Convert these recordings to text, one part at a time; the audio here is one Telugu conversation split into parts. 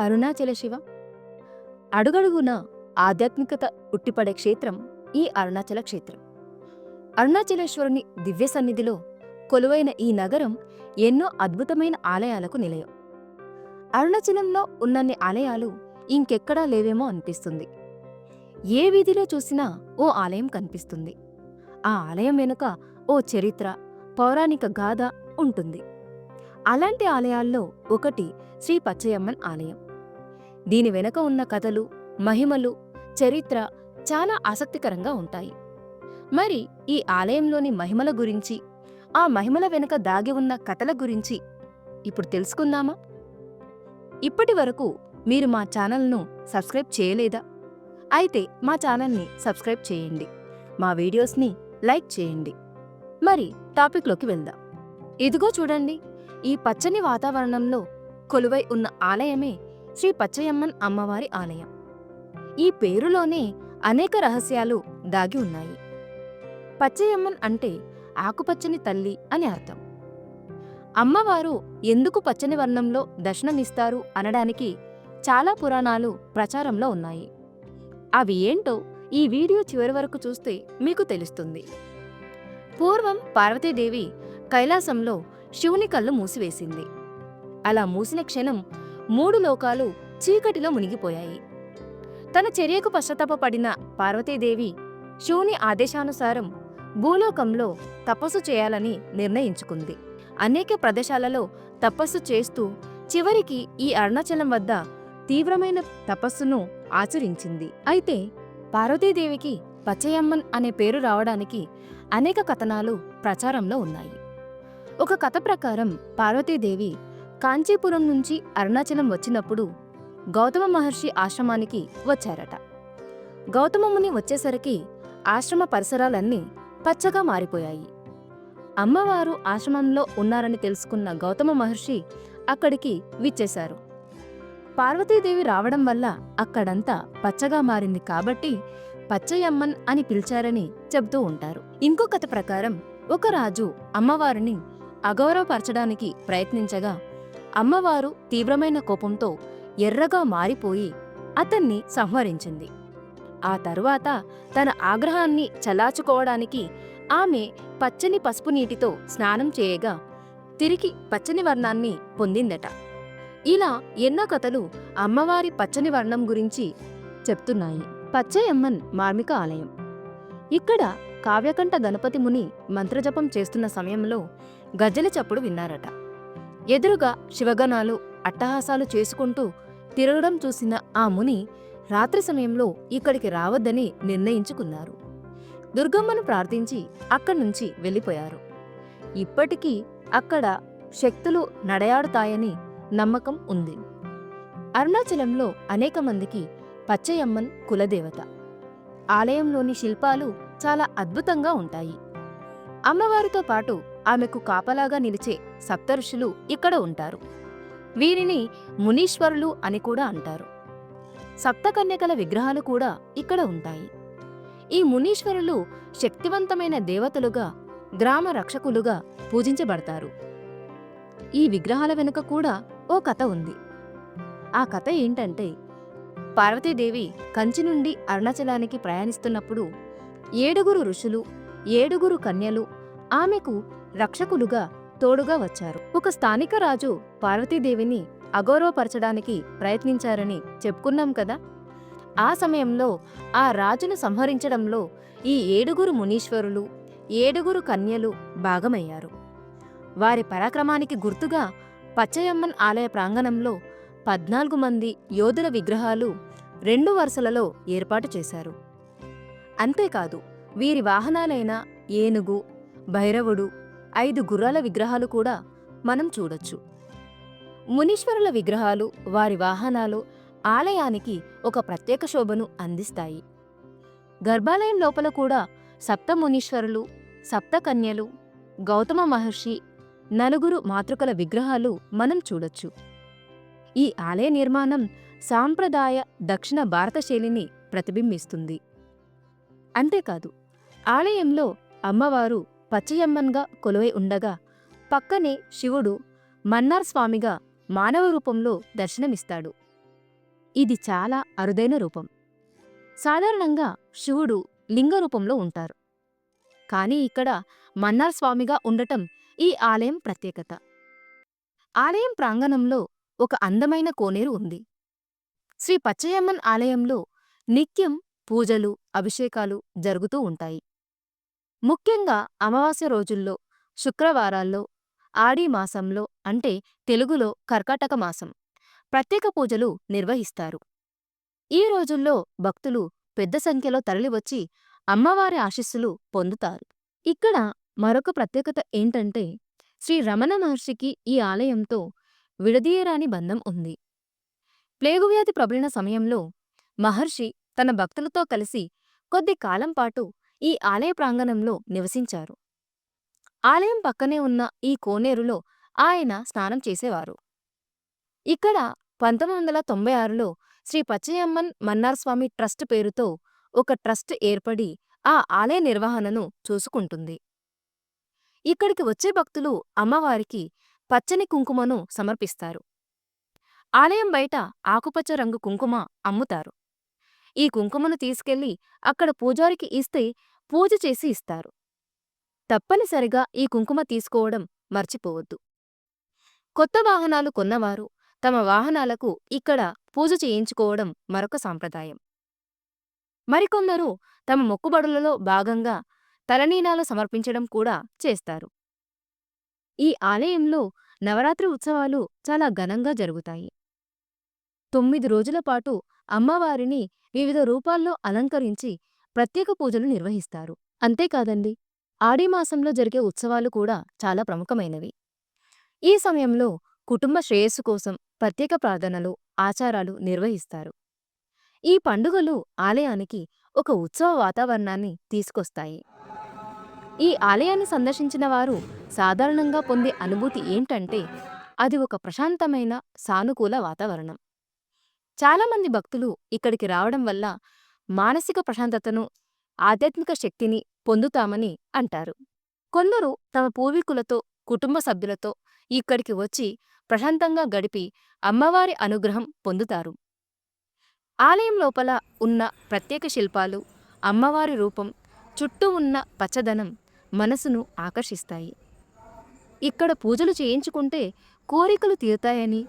అరుణాచల శివ. అడుగడుగున ఆధ్యాత్మికత ఉట్టిపడే క్షేత్రం ఈ అరుణాచల క్షేత్రం. అరుణాచలేశ్వరుని దివ్య సన్నిధిలో కొలువైన ఈ నగరం ఎన్నో అద్భుతమైన ఆలయాలకు నిలయం. అరుణాచలంలో ఉన్నన్ని ఆలయాలు ఇంకెక్కడా లేవేమో అనిపిస్తుంది. ఏ వీధిలో చూసినా ఓ ఆలయం కనిపిస్తుంది. ఆ ఆలయం వెనుక ఓ చరిత్ర పౌరాణిక గాథ ఉంటుంది. అలాంటి ఆలయాల్లో ఒకటి శ్రీ పచ్చయమ్మన్ ఆలయం. దీని వెనుక ఉన్న కథలు మహిమలు చరిత్ర చాలా ఆసక్తికరంగా ఉంటాయి. మరి ఈ ఆలయంలోని మహిమల గురించి ఆ మహిమల వెనుక దాగి ఉన్న కథల గురించి ఇప్పుడు తెలుసుకుందామా? ఇప్పటి వరకు మీరు మా ఛానల్ను సబ్స్క్రైబ్ చేయలేదా? అయితే మా ఛానల్ని సబ్స్క్రైబ్ చేయండి. మా వీడియోస్ని లైక్ చేయండి. మరి టాపిక్లోకి వెళ్దాం. ఇదిగో చూడండి ఈ పచ్చని వాతావరణంలో కొలువై ఉన్న ఆలయమే శ్రీ పచ్చయమ్మన్ అమ్మవారి ఆలయం. ఈ పేరులోనే అనేక రహస్యాలు దాగి ఉన్నాయి. పచ్చయమ్మన్ అంటే ఆకుపచ్చని తల్లి అని అర్థం. అమ్మవారు ఎందుకు పచ్చని వర్ణంలో దర్శనమిస్తారు అనడానికి చాలా పురాణాలు ప్రచారంలో ఉన్నాయి. అవి ఏంటో ఈ వీడియో చివరి వరకు చూస్తే మీకు తెలుస్తుంది. పూర్వం పార్వతీదేవి కైలాసంలో శివుని కళ్ళు మూసివేసింది. అలా మూసిన క్షణం మూడు లోకాలు చీకటిలో మునిగిపోయాయి. తన చర్యకు పశ్చాత్తాపపడిన పార్వతీదేవి శివుని ఆదేశానుసారం భూలోకంలో తపస్సు చేయాలని నిర్ణయించుకుంది. అనేక ప్రదేశాలలో తపస్సు చేస్తూ చివరికి ఈ అరుణాచలం వద్ద తీవ్రమైన తపస్సును ఆచరించింది. అయితే పార్వతీదేవికి పచ్చయమ్మన్ అనే పేరు రావడానికి అనేక కథనాలు ప్రచారంలో ఉన్నాయి. ఒక కథ ప్రకారం పార్వతీదేవి కాంచీపురం నుంచి అరుణాచలం వచ్చినప్పుడు గౌతమ మహర్షి ఆశ్రమానికి వచ్చారట. గౌతమముని వచ్చేసరికి ఆశ్రమ పరిసరాలన్నీ పచ్చగా మారిపోయాయి. అమ్మవారు ఆశ్రమంలో ఉన్నారని తెలుసుకున్న గౌతమ మహర్షి అక్కడికి విచ్చేశారు. పార్వతీదేవి రావడం వల్ల అక్కడంతా పచ్చగా మారింది కాబట్టి పచ్చయమ్మన్ అని పిలిచారని చెబుతూ ఉంటారు. ఇంకో కథ ప్రకారం ఒక రాజు అమ్మవారిని అగౌరవపరచడానికి ప్రయత్నించగా అమ్మవారు తీవ్రమైన కోపంతో ఎర్రగా మారిపోయి అతన్ని సంహరించింది. ఆ తరువాత తన ఆగ్రహాన్ని చలాచుకోవడానికి ఆమె పచ్చని పసుపు నీటితో స్నానం చేయగా తిరిగి పచ్చని వర్ణాన్ని పొందిందట. ఇలా ఎన్నో కథలు అమ్మవారి పచ్చని వర్ణం గురించి చెప్తున్నాయి. పచ్చయమ్మన్ మార్మిక ఆలయం. ఇక్కడ కావ్యకంఠ గణపతి ముని మంత్రజపం చేస్తున్న సమయంలో గజ్జల చప్పుడు విన్నారట. ఎదురుగా శివగణాలు అట్టహాసాలు చేసుకుంటూ తిరగడం చూసిన ఆ ముని రాత్రి సమయంలో ఇక్కడికి రావద్దని నిర్ణయించుకున్నారు. దుర్గమ్మను ప్రార్థించి అక్కడి నుంచి వెళ్ళిపోయారు. ఇప్పటికీ అక్కడ శక్తులు నడయాడుతాయని నమ్మకం ఉంది. అరుణాచలంలో అనేక మందికి పచ్చయమ్మన్ కులదేవత. ఆలయంలోని శిల్పాలు చాలా అద్భుతంగా ఉంటాయి. అమ్మవారితో పాటు ఆమెకు కాపలాగా నిలిచే సప్తఋషులు ఇక్కడ ఉంటారు. వీరిని మునీశ్వరులు అని కూడా అంటారు. సప్తకన్యకల విగ్రహాలు కూడా ఇక్కడ ఉంటాయి. ఈ మునీశ్వరులు శక్తివంతమైన దేవతలుగా గ్రామ రక్షకులుగా పూజించబడతారు. ఈ విగ్రహాల వెనుక కూడా ఓ కథ ఉంది. ఆ కథ ఏంటంటే పార్వతీదేవి కంచి నుండి అరుణాచలానికి ప్రయాణిస్తున్నప్పుడు ఏడుగురు ఋషులు ఏడుగురు కన్యలు ఆమెకు రక్షకులుగా తోడుగా వచ్చారు. ఒక స్థానిక రాజు పార్వతీదేవిని అగౌరవపరచడానికి ప్రయత్నించారని చెప్పుకున్నాం కదా? ఆ సమయంలో ఆ రాజును సంహరించడంలో ఈ ఏడుగురు మునీశ్వరులు ఏడుగురు కన్యలు భాగమయ్యారు. వారి పరాక్రమానికి గుర్తుగా పచ్చయమ్మన్ ఆలయ ప్రాంగణంలో పద్నాలుగు మంది యోధుల విగ్రహాలు రెండు వరుసలలో ఏర్పాటు చేశారు. అంతేకాదు వీరి వాహనాలైన ఏనుగు భైరవుడు ఐదు గుర్రాల విగ్రహాలు కూడా మనం చూడొచ్చు. మునీశ్వరుల విగ్రహాలు వారి వాహనాలు ఆలయానికి ఒక ప్రత్యేక శోభను అందిస్తాయి. గర్భాలయం లోపల కూడా సప్త మునీశ్వరులు గౌతమ మహర్షి నలుగురు మాతృకల విగ్రహాలు మనం చూడొచ్చు. ఈ ఆలయ నిర్మాణం సాంప్రదాయ దక్షిణ భారత శైలిని ప్రతిబింబిస్తుంది. అంతేకాదు ఆలయంలో అమ్మవారు పచ్చయమ్మన్గా కొలువై ఉండగా పక్కనే శివుడు మన్నార్ స్వామిగా మానవ రూపంలో దర్శనమిస్తాడు. ఇది చాలా అరుదైన రూపం. సాధారణంగా శివుడు లింగ రూపంలో ఉంటారు. కానీ ఇక్కడ మన్నార్ స్వామిగా ఉండటం ఈ ఆలయం ప్రత్యేకత. ఆలయం ప్రాంగణంలో ఒక అందమైన కోనేరు ఉంది. శ్రీ పచ్చయమ్మన్ ఆలయంలో నిత్యం పూజలు అభిషేకాలు జరుగుతూ ఉంటాయి. ముఖ్యంగా అమావాస్య రోజుల్లో శుక్రవారాల్లో ఆడి మాసంలో అంటే తెలుగులో కర్కాటక మాసం ప్రత్యేక పూజలు నిర్వహిస్తారు. ఈ రోజుల్లో భక్తులు పెద్ద సంఖ్యలో తరలివచ్చి అమ్మవారి ఆశీస్సులు పొందుతారు. ఇక్కడ మరొక ప్రత్యేకత ఏంటంటే శ్రీ రమణ మహర్షికి ఈ ఆలయంతో విడదీయరాని బంధం ఉంది. ప్లేగు వ్యాధి ప్రబలిన సమయంలో మహర్షి తన భక్తులతో కలిసి కొద్ది కాలం పాటు ఈ ఆలయ ప్రాంగణంలో నివసించారు. ఆలయం పక్కనే ఉన్న ఈ కోనేరులో ఆయన స్నానం చేసేవారు. ఇక్కడ పంతొమ్మిది వందల తొంభై ఆరులో శ్రీ పచ్చయమ్మన్ మన్నార్స్వామి ట్రస్ట్ పేరుతో ఒక ట్రస్ట్ ఏర్పడి ఆ ఆలయ నిర్వహణను చూసుకుంటుంది. ఇక్కడికి వచ్చే భక్తులు అమ్మవారికి పచ్చని కుంకుమను సమర్పిస్తారు. ఆలయం బయట ఆకుపచ్చ రంగు కుంకుమ అమ్ముతారు. ఈ కుంకుమను తీసుకెళ్ళి అక్కడ పూజారికి ఇస్తే పూజ చేసి ఇస్తారు. తప్పనిసరిగా ఈ కుంకుమ తీసుకోవడం మర్చిపోవద్దు. కొత్త వాహనాలు కొన్నవారు తమ వాహనాలకు ఇక్కడ పూజ చేయించుకోవడం మరొక సాంప్రదాయం. మరికొందరు తమ మొక్కుబడులలో భాగంగా తలనీనాలు సమర్పించడం కూడా చేస్తారు. ఈ ఆలయంలో నవరాత్రి ఉత్సవాలు చాలా ఘనంగా జరుగుతాయి. తొమ్మిది రోజుల పాటు అమ్మవారిని వివిధ రూపాల్లో అలంకరించి ప్రత్యేక పూజలు నిర్వహిస్తారు. అంతేకాదండి ఆడిమాసంలో జరిగే ఉత్సవాలు కూడా చాలా ప్రముఖమైనవి. ఈ సమయంలో కుటుంబ శ్రేయస్సు కోసం ప్రత్యేక ప్రార్థనలు ఆచారాలు నిర్వహిస్తారు. ఈ పండుగలు ఆలయానికి ఒక ఉత్సవ వాతావరణాన్ని తీసుకొస్తాయి. ఈ ఆలయాన్ని సందర్శించిన వారు సాధారణంగా పొందే అనుభూతి ఏంటంటే అది ఒక ప్రశాంతమైన సానుకూల వాతావరణం. చాలామంది భక్తులు ఇక్కడికి రావడం వల్ల మానసిక ప్రశాంతతను ఆధ్యాత్మిక శక్తిని పొందుతామని అంటారు. కొందరు తమ పూర్వీకులతో కుటుంబ సభ్యులతో ఇక్కడికి వచ్చి ప్రశాంతంగా గడిపి అమ్మవారి అనుగ్రహం పొందుతారు. ఆలయం లోపల ఉన్న ప్రత్యేక శిల్పాలు అమ్మవారి రూపం చుట్టూ ఉన్న పచ్చదనం మనసును ఆకర్షిస్తాయి. ఇక్కడ పూజలు చేయించుకుంటే కోరికలు తీరుతాయని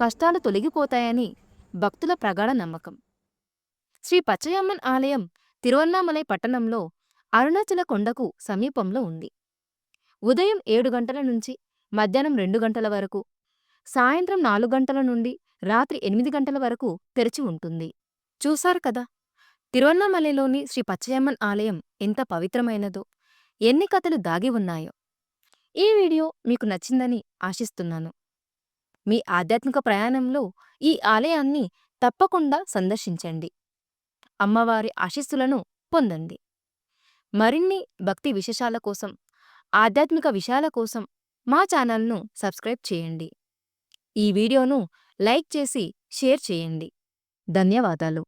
కష్టాలు తొలగిపోతాయని భక్తుల ప్రగాఢ నమ్మకం. శ్రీ పచ్చయమ్మన్ ఆలయం తిరువన్నామలై పట్టణంలో అరుణాచల కొండకు సమీపంలో ఉంది. ఉదయం ఏడు గంటల నుంచి మధ్యాహ్నం రెండు గంటల వరకు సాయంత్రం నాలుగు గంటల నుండి రాత్రి ఎనిమిది గంటల వరకు తెరిచి ఉంటుంది. చూశారు కదా! తిరువన్నామలైలోని శ్రీ పచ్చయమ్మన్ ఆలయం ఎంత పవిత్రమైనదో ఎన్ని కథలు దాగి ఉన్నాయో. ఈ వీడియో మీకు నచ్చిందని ఆశిస్తున్నాను. మీ ఆధ్యాత్మిక ప్రయాణంలో ఈ ఆలయాన్ని తప్పకుండా సందర్శించండి. అమ్మవారి ఆశీస్సులను పొందండి మరిన్ని భక్తి విశేషాల కోసం ఆధ్యాత్మిక విషయాల కోసం మా ఛానల్ను సబ్స్క్రైబ్ చేయండి. ఈ వీడియోను లైక్ చేసి షేర్ చేయండి. ధన్యవాదాలు.